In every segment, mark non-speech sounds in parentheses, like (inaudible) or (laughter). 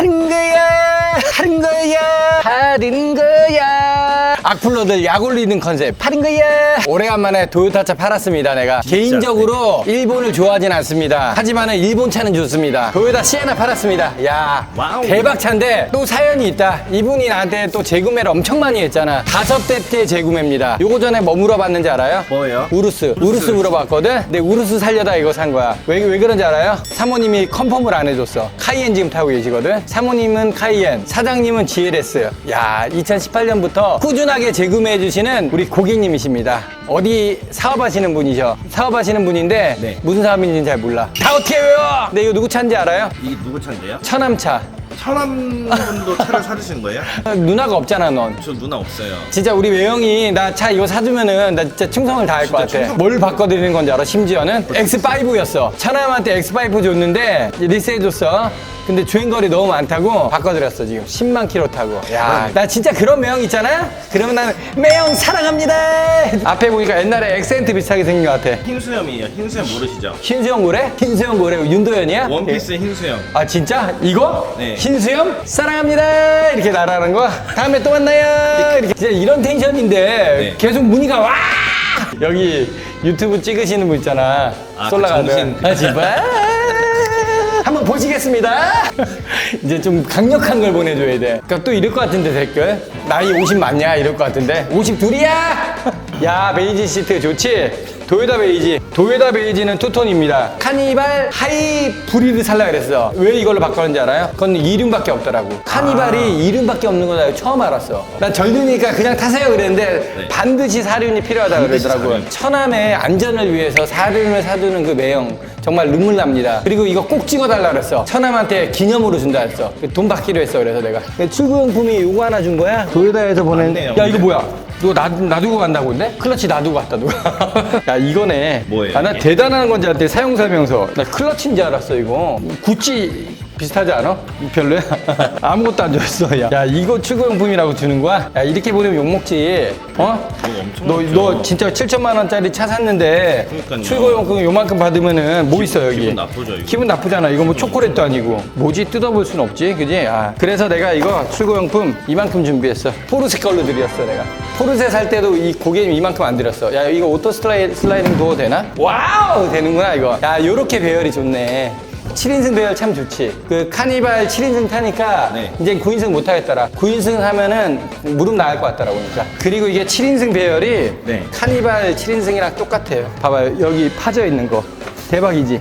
Ding! 악플러들 약 올리는 컨셉 파는 거야 오래간만에 토요타차 팔았습니다 내가 개인적으로 일본을 좋아하진 않습니다 하지만은 일본 차는 좋습니다 토요타 시에나 팔았습니다 야 와우. 대박 차인데 또 사연이 있다 이분이 나한테 또 재구매를 엄청 많이 했잖아 다섯 대째 재구매입니다 요거 전에 뭐 물어봤는지 알아요? 뭐예요? 우루스. 우루스 물어봤거든? 근데 우루스 살려다 이거 산 거야. 왜, 왜 그런지 알아요? 사모님이 컨펌을 안 해줬어. 카이엔 지금 타고 계시거든? 사모님은 카이엔, 사장님은 GLS. 야, 2018년부터 꾸준하게 재구매해 주시는 우리 고객님이십니다. 어디 사업하시는 분이셔. 사업하시는 분인데 네. 무슨 사업인지는 잘 몰라. 다 어떻게 외워? 근데 이거 누구 차인지 알아요? 이 누구 차인데요? 처남차. 천안 분도 차를 사주신 거예요? (laughs) 누나가 없잖아, 넌. 저 누나 없어요. 진짜 우리 외형이 나 차 이거 사주면은 나 진짜 충성을 다할 것 같아. 충성? 뭘 바꿔드리는 건지 알아? 심지어는 X5였어. 차남한테 X5 줬는데 리스해줬어. 근데 주행거리 너무 많다고 바꿔드렸어 지금 10만 킬로 타고 야 나 진짜 그런 매형 있잖아 그러면 나는 매형 사랑합니다 앞에 보니까 옛날에 엑센트 비슷하게 생긴 것 같아 흰수염이에요. 흰수염 모르시죠? 흰수염 고래? 흰수염 고래 윤도현이야? 원피스 흰수염. 아 진짜? 이거? 네. 흰 수염? 사랑합니다. 이렇게 날아가는 거. 다음에 또 만나요. 이렇게. 진짜 이런 텐션인데 네. 계속 문의가 와! 여기 유튜브 찍으시는 분 있잖아. 아, 그 솔라가든 정신. 아 제발. 한번 보시겠습니다. (laughs) 이제 좀 강력한 걸 보내줘야 돼. 그러니까 또 이럴 것 같은데 댓글. 나이 50 맞냐 이럴 것 같은데. 52이야? 야 베이지 시트 좋지 도요다 베이지 도요다 베이지는 투톤입니다 카니발 하이 브리를 살라 그랬어 왜 이걸로 바꿨는지 알아요? 그건 이름밖에 없더라고 카니발이 이름밖에 없는 거 나 처음 알았어 난 젊으니까 그냥 타세요 그랬는데 네. 반드시 사륜이 필요하다 반드시 그러더라고요 사륜. 처남의 안전을 위해서 사륜을 사두는 그 매형 정말 눈물 납니다. 그리고 이거 꼭 찍어달라 그랬어. 처남한테 기념으로 준다 했어. 돈 받기로 했어. 그래서 내가 출구용품이 이거 하나 준 거야. 도요다에서 보낸. 야 이거 뭐야? 너 놔, 놔두고 간다고 근데? 클러치 놔두고 갔다 누가 (laughs) 야 이거네 뭐예요, 아, 나 이게? 대단한 건지 알았대 사용설명서 나 클러치인 줄 알았어 이거 구찌 비슷하지 않아? 별로야? (laughs) 아무것도 안 줬어 야, 야 이거 출구용품이라고 주는 거야? 야 이렇게 보내면 욕먹지 어? 엄청 너, 많죠. 너 진짜 7천만 원짜리 차 샀는데 그러니까요. 출고용품 요만큼 받으면은 뭐 있어 여기 기분 나쁘죠, 이거. 기분 나쁘잖아 이거 뭐 초콜릿도 아니고 뭐지 뜯어볼 순 없지 그지 아, 그래서 내가 이거 출고용품 이만큼 준비했어 포르쉐 걸로 드렸어 내가 포르쉐 살 때도 이 고객님 이만큼 안 드렸어 야 이거 오토 슬라이, 슬라이딩 도어 되나? 와우 되는구나 이거 야 요렇게 배열이 좋네 7인승 배열 참 좋지. 그 카니발 7인승 타니까 네. 이제 9인승 못 하겠더라. 9인승 하면은 무릎 나갈 것 같더라고. 그러니까. 그리고 이게 7인승 배열이 네. 카니발 7인승이랑 똑같아요. 봐봐요. 여기 파져 있는 거. 대박이지?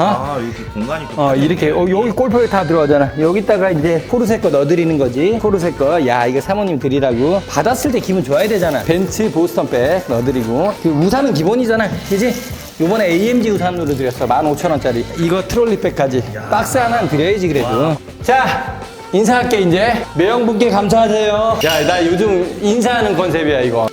어? 아 이렇게 공간이 또 어, 이렇게. 어, 여기 골프에 다 들어가잖아. 여기다가 이제 포르쉐 거 넣어드리는 거지. 포르쉐 거. 야, 이거 사모님 드리라고. 받았을 때 기분 좋아야 되잖아. 벤츠 보스턴 백 넣어드리고. 그 우산은 기본이잖아. 그지? 요번에 AMG 우산으로 드렸어. 15,000원짜리. 이거 트롤리백까지. 박스 하나 드려야지, 그래도. 자, 인사할게, 이제. 매형분께 감사하세요. 야, 나 요즘 인사하는 컨셉이야, 이거.